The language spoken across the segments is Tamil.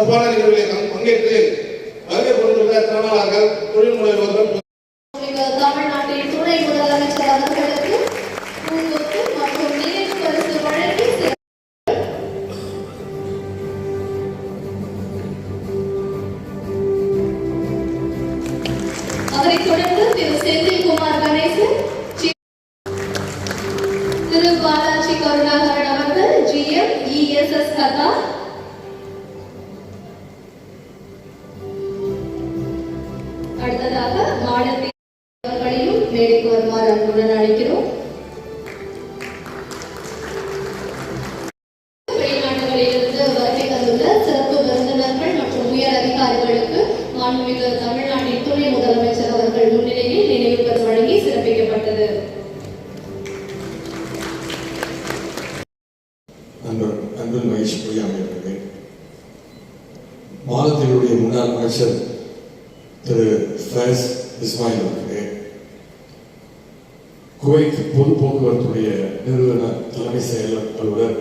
சிறப்பான நிகழ்வுகளில் பங்கேற்று வருகை புரிந்துள்ள திறனாளர்கள் தொழில் முனைவோர்கள் அடுத்ததாக மாடத்தை அவர்களையும் மேடைக்கு வருமாறு அன்புடன் அழைக்கிறோம். வெளிநாடுகளிலிருந்து வருகை தந்துள்ள சிறப்பு விருந்தினர்கள் மற்றும் உயர் அதிகாரிகளுக்கு மாண்புமிகு தமிழ்நாட்டின் துணை முதலமைச்சர் அவர்கள் முன்னிலையில் நினைவு பரிசு வழங்கி சிறப்பிக்கப்பட்டது. மகேஷ் பொய்யாமை முன்னாள் அமைச்சர் திரு ஃபைஸ் இஸ்மாயில் அவர்களே குவைத் பொது போக்குவரத்துடைய நிறுவன தலைமை செயலர் அலுவலர்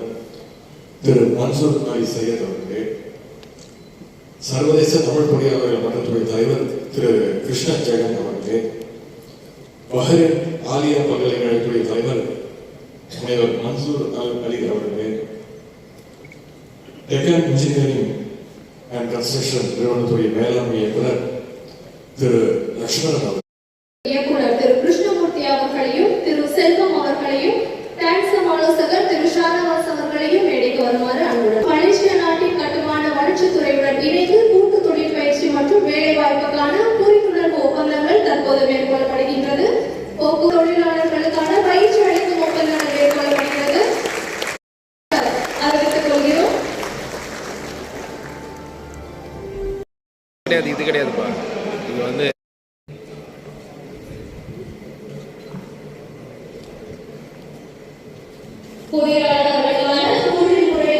திரு மன்சூர் அலி சையத் அவர்களே சர்வதேச தமிழ் பொறியாளர்கள் மன்றத்துடைய தலைவர் திரு கிருஷ்ண ஜெகன் அவர்களே பஹரின் ஆலியா பல்கலைக்கழகத்துடைய தலைவர் முனைவர் மன்சூர் அல் அலி அவர்களே டெக்கன் இன்ஜினியரிங் அண்ட் கன்ஸ்ட்ரக்ஷன் நிறுவனத்துடைய மேலாண்மை இயக்குனர் திரு லக்ஷ்மணன் அவர்கள் இயக்குனர் திரு கிருஷ்ணமூர்த்தி அவர்களையும் திரு செல்வம் அவர்களையும் டான்சம் ஆலோசகர் திரு ஷானவாஸ் அவர்களையும் மேடைக்கு வருமாறு அன்புடன். மலேசிய நாட்டின் கட்டுமான வளர்ச்சித்துறையுடன் இணைந்து கூட்டு தொழில் பயிற்சி மற்றும் வேலை வாய்ப்புக்கான புரிந்துணர்வு ஒப்பந்தங்கள் தற்போது மேற்கொள்ளப்படுகின்றது. போக்கு தொழிலாளர்களுக்கான பயிற்சி அளிக்கும் ஒப்பந்தங்கள் மேற்கொள்ளப்படுகிறது. அறிவித்துக் கொள்கிறோம். கிடையாது இது கிடையாதுப்பா. இது வந்து பொறியாளர்களுக்கான தொழில்முறை